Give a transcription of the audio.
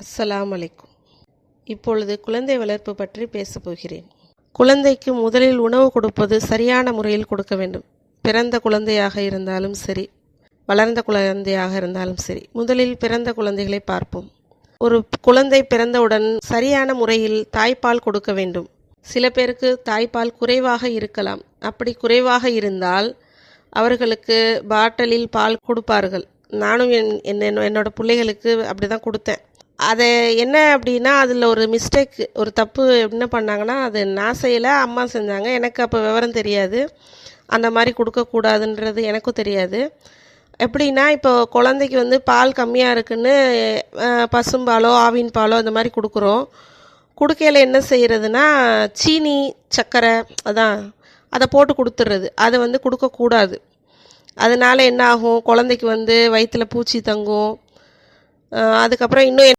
அஸ்ஸலாம் அலைக்கும் இப்பொழுது குழந்தை வளர்ப்பு பற்றி பேசப்போகிறேன் குழந்தைக்கு முதலில் உணவு கொடுப்பது சரியான முறையில் கொடுக்க வேண்டும். பிறந்த குழந்தையாக இருந்தாலும் சரி வளர்ந்த குழந்தையாக இருந்தாலும் சரி முதலில் பிறந்த குழந்தைகளை பார்ப்போம். ஒரு குழந்தை பிறந்தவுடன் சரியான முறையில் தாய்ப்பால் கொடுக்க வேண்டும். சில பேருக்கு தாய்ப்பால் குறைவாக இருக்கலாம். அப்படி குறைவாக இருந்தால் அவர்களுக்கு பாட்டிலில் பால் கொடுப்பார்கள். நானும் என் என் என்னோட பிள்ளைகளுக்கு அப்படி தான் கொடுத்தேன். அதை என்ன அப்படின்னா அதில் ஒரு மிஸ்டேக் ஒரு தப்பு என்ன பண்ணாங்கன்னா அது நான் செய்யலை அம்மா செஞ்சாங்க. எனக்கு அப்போ விவரம் தெரியாது. அந்த மாதிரி கொடுக்கக்கூடாதுன்றது எனக்கும் தெரியாது. எப்படின்னா இப்போ குழந்தைக்கு வந்து பால் கம்மியாக இருக்குன்னு பசும்பாலோ ஆவின் பாலோ அந்த மாதிரி கொடுக்குறோம். கொடுக்கையில் என்ன செய்கிறதுனா சீனி சர்க்கரை அதான் அதை போட்டு கொடுத்துட்றது அதை வந்து கொடுக்கக்கூடாது அதனால என்ன ஆகும்? குழந்தைக்கு வந்து வயிற்றில் பூச்சி தங்கும். அதுக்கப்புறம் இன்னும்